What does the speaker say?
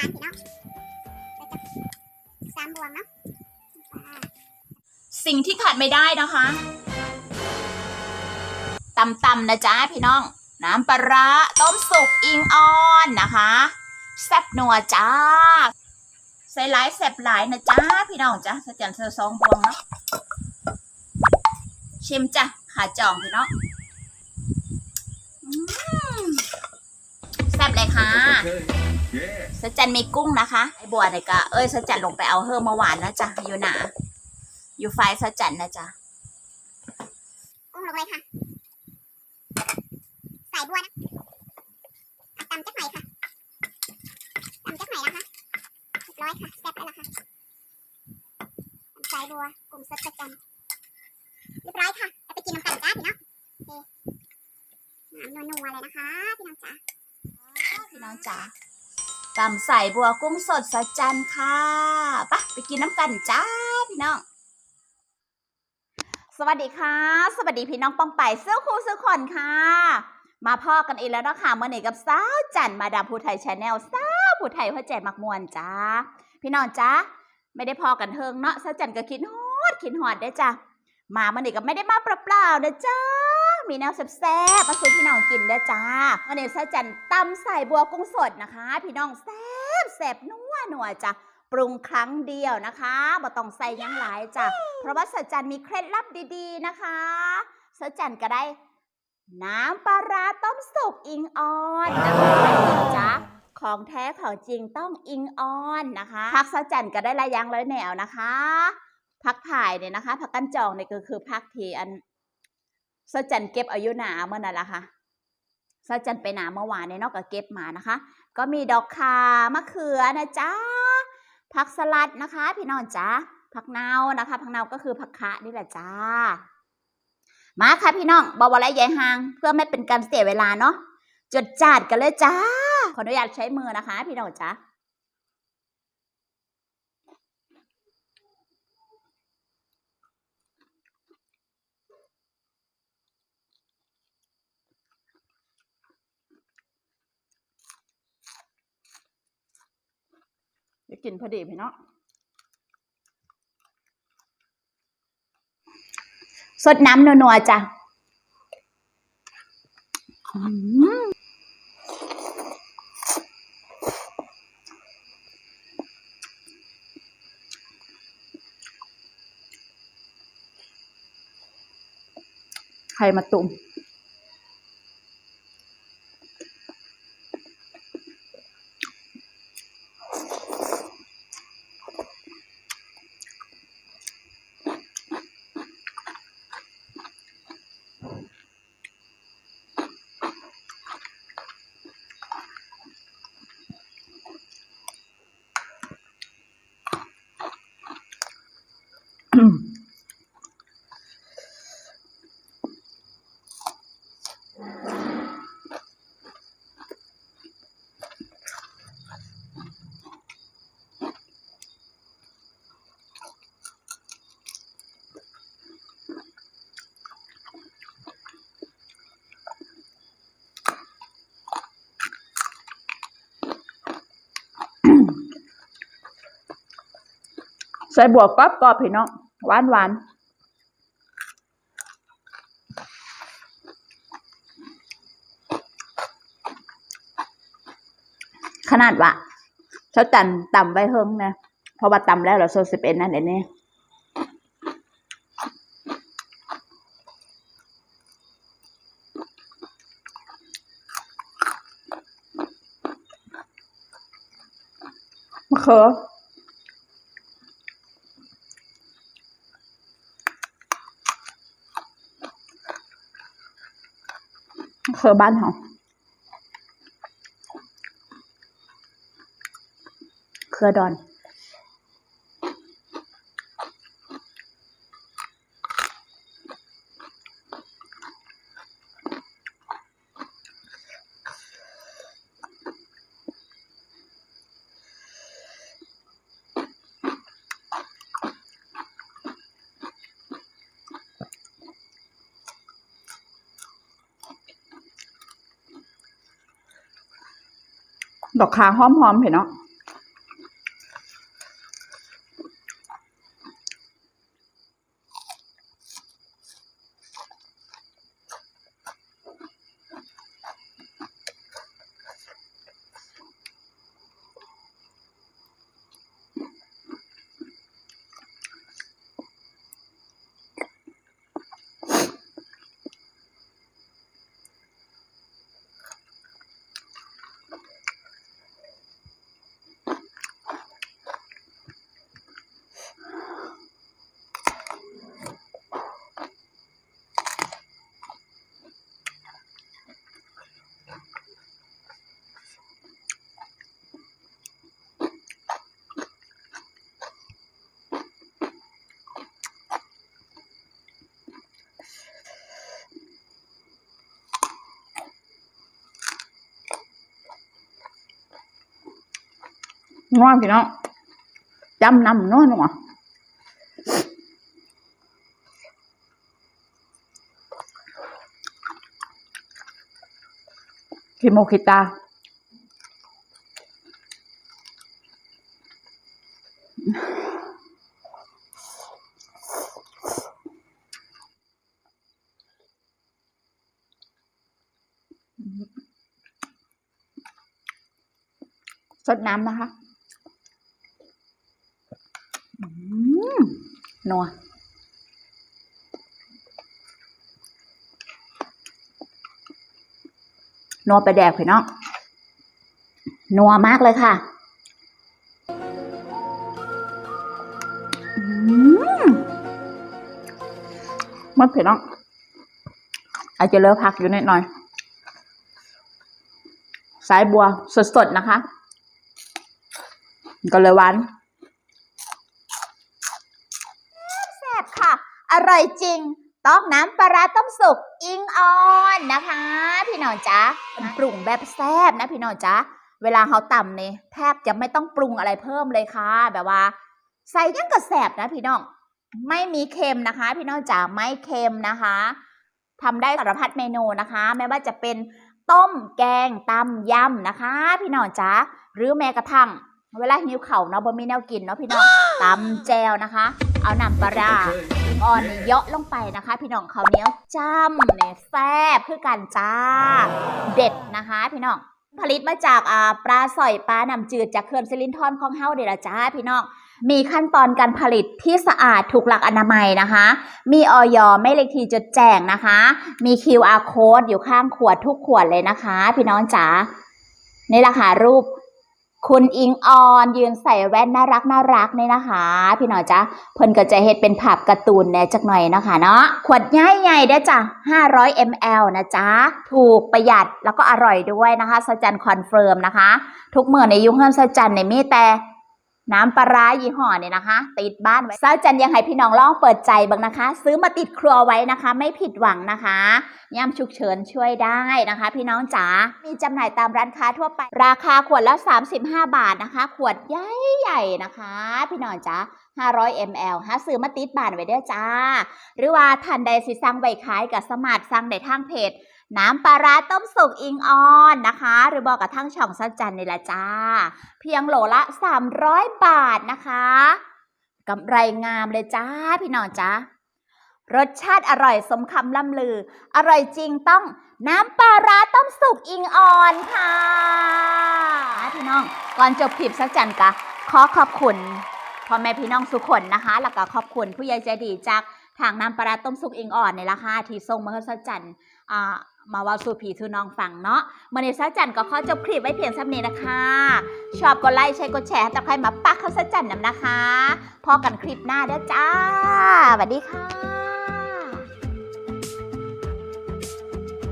าลพี่น้องเราะสามบวงเนาะอ่าสิ่งที่ขาดไม่ได้นะคะตำตำนะจ๊ะพี่น้อง น้ำปลาต้มสุกอิงออนนะคะ แซ่บนัวจ้า ใส่หลายแซ่บหลายนะจ๊ะพี่น้องจ้ะสแจันเซอร์ซองบวงเนาะชิมจ้ะขาจ่องพี่น้องอืมแซ่บเลย ค่ะสจันมีกุ้งนะคะไอบัวเนี่ยก็เอ้ยสจันลงไปเอาเฮิร์มเมื่อวานนะจ๊ะอยู่หนาอยู่ไฟสจันนะจ๊ะกุ้งลงเลยค่ะใส่บัวนะตำจักหน่อยค่ะตำจักหน่อยนะคะร้อยค่ะแซ่บแล้วล่ะค่ะใส่บัวกลุ่มสะจันเรียบร้อยค่ะเอาไปกินน้ำกันจ้าพี่น้องโอเคน้ำนัวๆเลยนะคะพี่น้องจ้า พี่น้ องจ๋าตำใส่บัวกุ้งสดสะจันค่ะปะไปกินน้ำกันจ้าพี่น้อง สวัสดีค่ะ สวัสดีพี่น้องป้องไปเสื้อคู่เสื้อขนค่ะ มาพ่อกันอีกแล้วเนาะค่ะเมื่อนี้กับสาวจันมาดามผู้ไทยชาแนลสาวผู้ไทยพ่อแจกมักมวนจ้า พี่น้องจ้าไม่ได้พอกันเทิงเนาะสาวจันก็คิดฮอดคิดฮอดได้จ้ะมาเมื่อนี้ก็ไม่ได้มาเปล่าๆนะจ้า มีแนวแซ่บๆมาสู่พี่น้องกินเด้อจ้าวันนี้สาจันตำใส่บัวกุ้งสดนะคะ พี่น้องแซ่บแซ่บนัวนัวจ้ะปรุงครั้งเดียวนะคะบ่ต้องใส่ยังหลายจ้ะเพราะว่าสาจันมีเคล็ดลับดีๆนะคะสาจันก็ได้ น้ำปลาร้าต้มสุกอิงออนนะคะจ้ะของแท้ของจริงต้องอิงออนนะคะพักสาจันก็ได้ระยังร้อยแนวนะคะพักถ่ายเนี่ยนะคะพักกันจองเนี่ยก็คือพักที่อัน สจันเก็บอายุหนาเมื่อนั่นแหละค่ะสจันไปหนาเมื่อวานเนี่ยเนอกจากเก็บมานะคะ ก็มีดอกคามะเขือนะจ๊ะผักสลัดนะคะ พี่น้องจ้าผักเนานะคะผักเนาก็คือผักคะนี่แหละจ้า มาค่ะพี่น้องบาวอะไรยายหาง เพื่อไม่เป็นการเสียเวลาเนาะจดจาดกันเลยจ้าขออนุญาตใช้มือนะคะ พี่น้องจ้าจะ กินพอดีพี่น้องสดน้ำนัวๆจ้ะอืมใครมาตุ่ม ใส่บวกกรอบกรอบพี่น้อง หวานหวานขนาดว่าเช้าจันต่ำไว้เฮิงนะเพราะว่าต่ำแล้วเราโซสิบเอ็ดนั่นเองนี่มะเขือ เคอบ้านเขาเครือดอน ดอกคาหอมๆเห็นเนาะ นัวพี่น้องจำนำนัวนัวคิโมคิตาสดน้ำนะคะ อืม นัวนัวไปแดกพี่น้องนัวมากเลยค่ะอืมมันพี่น้องอาจจะเลอะผักอยู่นิดหน่อย สายบัวสดๆนะคะ ก็เลยหวานแซ่บค่ะ อร่อยจริง ต้องน้ำปลาร้าต้มสุกอิงออนนะคะ พี่น้องจ๊ะปรุงแบบแซ่บนะพี่น้องจ๊ะเวลาเขาตำเนี่ยแทบจะไม่ต้องปรุงอะไรเพิ่มเลยค่ะ แบบว่า ใส่ยังกระแสบนะพี่น้อง ไม่มีเค็มนะคะ พี่น้องจ๋าไม่เค็มนะคะทำได้สารพัดเมนูนะคะ ไม่ว่าจะเป็นต้มแกงตำยำนะคะ พี่น้องจ๋าหรือแม้กระทั่ง เวลาหิวเข่าวเนาะบ่มีแนวกินเนาะพี่น้องตำแจวนะคะ เอาน้ำปลาร้าอิงออนนี่เยาะลงไปนะคะ พี่น้องข้าวเหนียวจ้ำเนี่ยแซ่บคือกันจ้า เด็ดนะคะ พี่น้องผลิตมาจากอ่าปลาสอยปลาน้ำจืดจากเขื่อนซิลินทอนของเฮาเดละจ้าพี่น้องมีขั้นตอนการผลิตที่สะอาดถูกหลักอนามัยนะคะ มีออยไม่เลขทีจดแจ้งนะคะ มี QR code อยู่ข้างขวดทุกขวดเลยนะคะ พี่น้องจ๋านี่แหละค่ะรูป คุณอิงออนยืนใส่แว่นน่ารักน่ารักเนี่ยนะคะ พี่หน่อยจ้ะเพิ่นก็จะเฮ็ดเป็นภาพการ์ตูนแน่จักหน่อยนะคะเนาะขวดใหญ่ๆเด้อจ้ะ500 ml นะจ๊ะถูกประหยัดแล้วก็อร่อยด้วยนะคะสจันคอนเฟิร์มนะคะ ทุกเมื่อในยุคเฮิรนสจันในยมีแต่ น้ำปลาร้ายี่ห้อเนี่ยนะคะ ติดบ้านไว้เศร้าจันยังให้พี่น้องลองเปิดใจบ้างนะคะ ซื้อมาติดครัวไว้นะคะ ไม่ผิดหวังนะคะย่ำฉุกเฉินช่วยได้นะคะ พี่น้องจ๋ามีจำหน่ายตามร้านค้าทั่วไป ราคาขวดละ 35 บาทนะคะ ขวดใหญ่ๆนะคะ พี่น้องจ๋า500 ml หาซื้อมาติดบ้านไว้เด้อจ้า หรือว่าท่านใดสิสั่งไว้ขายกับสมัครสั่งในทางเพจ น้ำปลาร้าต้มสุกอิงออนนะคะ หรือบอกกับทั้งช่องสัจจันนี่ละจ้า เพียงโหลละ 300 บาทนะคะกำไรงามเลยจ้าพี่น้องจ้ารสชาติอร่อยสมคำล่ำลือ อร่อยจริงต้องน้ำปลาร้าต้มสุกอิงออนค่ะพี่น้องก่อนจบคลิปสักจันกะขอขอบคุณพ่อแม่พี่น้องทุกคนนะคะ แล้วก็ขอบคุณผู้ใหญ่ใจดีจาก ทางน้ำปลาต้มสุกอิงอ่อนในราคาที่ทรงมาให้สักจันอ่ามาว่าสู่ผีทูน้องฟังเนาะมื่อนี้สักจันก็ขอจบคลิปไว้เพียงสักนี้นะคะ ชอบกดไลค์ใช้กดแชร์ให้กับใครมาปักเขาซาจันนำนะคะ พอกันคลิปหน้าเด้อจ้าสวัสดีค่ะ